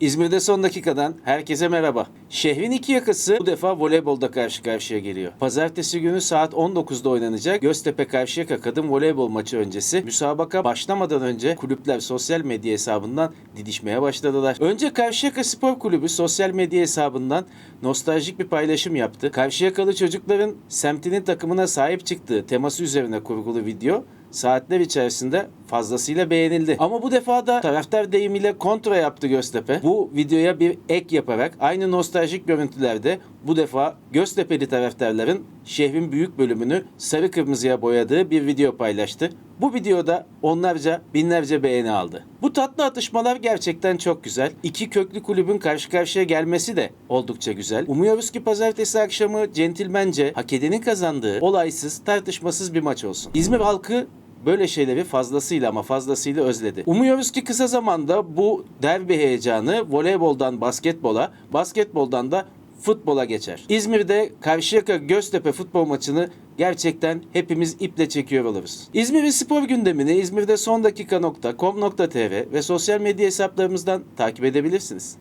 İzmir'de son dakikadan herkese merhaba. Şehrin iki yakası bu defa voleybolda karşı karşıya geliyor. Pazartesi günü saat 19'da oynanacak Göztepe Karşıyaka kadın voleybol maçı öncesi müsabaka başlamadan önce kulüpler sosyal medya hesabından didişmeye başladılar. Önce Karşıyaka Spor Kulübü sosyal medya hesabından nostaljik bir paylaşım yaptı. Karşıyakalı çocukların semtinin takımına sahip çıktığı teması üzerine kurgulu video saatler içerisinde fazlasıyla beğenildi. Ama bu defa da taraftar deyimiyle kontra yaptı Göztepe. Bu videoya bir ek yaparak aynı nostaljik görüntülerde bu defa Göztepe'li taraftarların şehrin büyük bölümünü sarı kırmızıya boyadığı bir video paylaştı. Bu videoda onlarca binlerce beğeni aldı. Bu tatlı atışmalar gerçekten çok güzel. İki köklü kulübün karşı karşıya gelmesi de oldukça güzel. Umuyoruz ki pazartesi akşamı centilmence hak edenin kazandığı olaysız tartışmasız bir maç olsun. İzmir halkı böyle şeyleri fazlasıyla ama fazlasıyla özledi. Umuyoruz ki kısa zamanda bu derbi heyecanı voleyboldan basketbola, basketboldan da futbola geçer. İzmir'de Karşıyaka Göztepe futbol maçını gerçekten hepimiz iple çekiyor oluruz. İzmir'in spor gündemini İzmir'de son dakika.com.tr ve sosyal medya hesaplarımızdan takip edebilirsiniz.